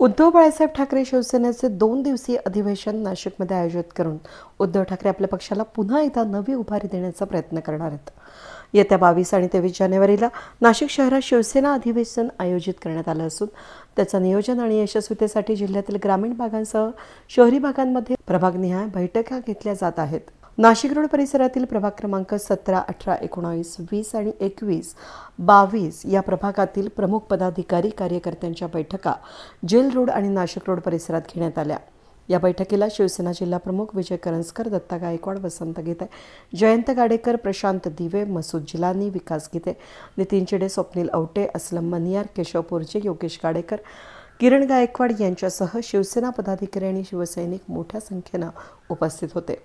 उद्धव बाळासाहेब ठाकरे शिवसेनेचे दोन दिवसीय अधिवेशन नाशिकमध्ये आयोजित करून उद्धव ठाकरे आपल्या पक्षाला पुन्हा एकदा नवी उभारी देण्याचा प्रयत्न करणार आहेत. येत्या बावीस आणि तेवीस जानेवारीला नाशिक शहरात शिवसेना अधिवेशन आयोजित करण्यात आलं असून त्याचं नियोजन आणि यशस्वीतेसाठी जिल्ह्यातील ग्रामीण भागांसह शहरी भागांमध्ये प्रभागनिहाय बैठका घेतल्या जात आहेत. नाशिक रोड परिसरातील प्रभाग क्रमांक सतरा अठरा एकोणावीस वीस आणि एकवीस बावीस या प्रभागातील प्रमुख पदाधिकारी कार्यकर्त्यांच्या बैठका जेल रोड आणि नाशिक रोड परिसरात घेण्यात आल्या. या बैठकीला शिवसेना जिल्हा प्रमुख विजय करंजकर दत्ता गायकवाड वसंत गीते जयंत गाडेकर प्रशांत दिवे मसूद जिलानी विकास गीते नितीन चिडे स्वप्नील औटे अस्लम मनियार केशव पोरजे योगेश गाडेकर किरण गायकवाड यांच्यासह शिवसेना पदाधिकारी आणि शिवसैनिक मोठ्या संख्येनं उपस्थित होते.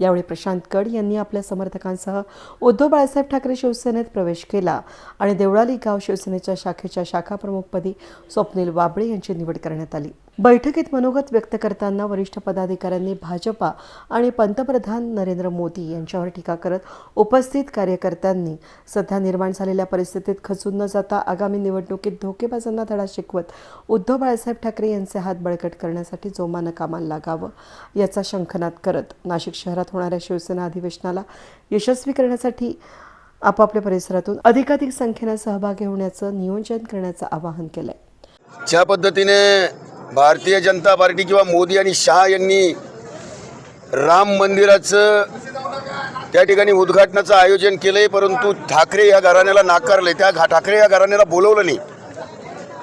यावेळी प्रशांत कड यांनी आपल्या समर्थकांसह उद्धव बाळासाहेब ठाकरे शिवसेनेत प्रवेश केला आणि देवळाली गाव शिवसेनेच्या शाखेच्या शाखा प्रमुखपदी स्वप्नील वाबळे यांची निवड करण्यात आली. बैठकीत मनोगत व्यक्त करताना वरिष्ठ पदाधिकाऱ्यांनी भाजपा आणि पंतप्रधान नरेंद्र मोदी यांच्यावर टीका करत उपस्थित कार्यकर्त्यांनी सध्या निर्माण झालेल्या परिस्थितीत खचून न जाता आगामी निवडणुकीत धोकेबाजांना धडा शिकवत उद्धव बाळासाहेब ठाकरे यांचे हात बळकट करण्यासाठी जोमानं कामाला लागावं याचा शंखनाद करत नाशिक शहरात होणाऱ्या शिवसेना अधिवेशनाला. यशस्वी करण्यासाठी आपापल्या परिसरातून अधिकाधिक संख्येनं सहभागी होण्याचं नियोजन करण्याचं आवाहन केलंय. ज्या पद्धतीने भारतीय जनता पार्टी किंवा मोदी आणि शहा यांनी राम मंदिराचं त्या ठिकाणी उद्घाटनाचं आयोजन केलंय परंतु ठाकरे या घराण्याला नाकारले त्या ठाकरे या घराण्याला बोलवलं नाही.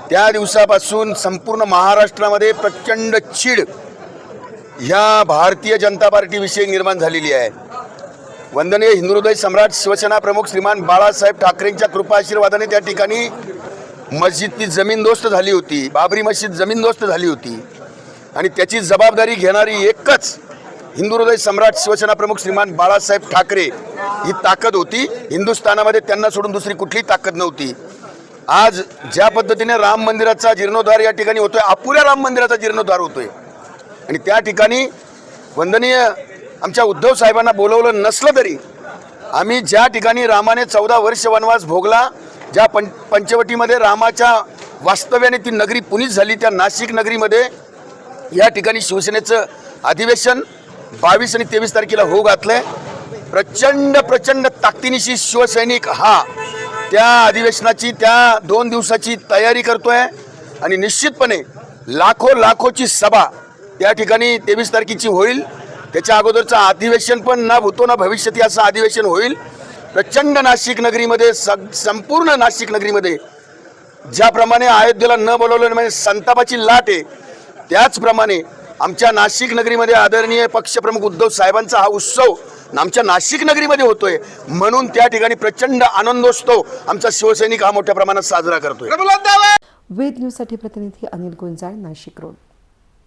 त्या दिवसापासून संपूर्ण महाराष्ट्रामध्ये प्रचंड चीड ह्या भारतीय जनता पार्टीविषयी निर्माण झालेली आहे. वंदनीय हिंदुहृदय सम्राट शिवसेना प्रमुख श्रीमान बाळासाहेब ठाकरेंच्या कृपाआशीर्वादाने त्या ठिकाणी मस्जिदची जमीनदोस्त झाली होती बाबरी मस्जिद जमीनदोस्त झाली होती. आणि त्याची जबाबदारी घेणारी एकच हिंदुहृदय सम्राट शिवसेना प्रमुख श्रीमान बाळासाहेब ठाकरे ही ताकद होती. हिंदुस्थानामध्ये त्यांना सोडून दुसरी कुठलीही ताकद नव्हती. आज ज्या पद्धतीने राम मंदिराचा जीर्णोद्धार या ठिकाणी होतोय अपुऱ्या राम मंदिराचा जीर्णोद्धार होतोय. आणि त्या ठिकाणी वंदनीय आमच्या उद्धव साहेबांना बोलवलं नसलं तरी आम्ही ज्या ठिकाणी रामाने चौदा वर्ष वनवास भोगला ज्या पं पंचवटीमध्ये रामाच्या वास्तव्याने ती नगरी पुनीत झाली त्या नाशिक नगरीमध्ये या ठिकाणी शिवसेनेचं अधिवेशन बावीस आणि तेवीस तारखेला होऊ आहे प्रचंड प्रचंड ताकदीनिशी शिवसैनिक हा त्या अधिवेशनाची त्या दोन दिवसाची तयारी करतो आहे आणि निश्चितपणे लाखो लाखोची सभा त्या ठिकाणी तेवीस तारखेची होईल. त्याच्या अगोदरचं अधिवेशन पण ना भूतो ना भविष्यती असं अधिवेशन होईल. प्रचंड नाशिक नगरीमध्ये सग संपूर्ण नाशिक नगरीमध्ये ज्याप्रमाणे अयोध्येला न बोलवलं म्हणजे संतापाची लाट आहे त्याचप्रमाणे आमच्या नाशिक नगरीमध्ये आदरणीय पक्षप्रमुख उद्धव साहेबांचा हा उत्सव आमच्या नाशिक नगरीमध्ये होतोय. म्हणून त्या ठिकाणी प्रचंड आनंदोत्सव आमचा शिवसैनिक हा मोठ्या प्रमाणात साजरा करतोय. वेद न्यूजसाठी प्रतिनिधी अनिल गुंजाळ नाशिक रोड.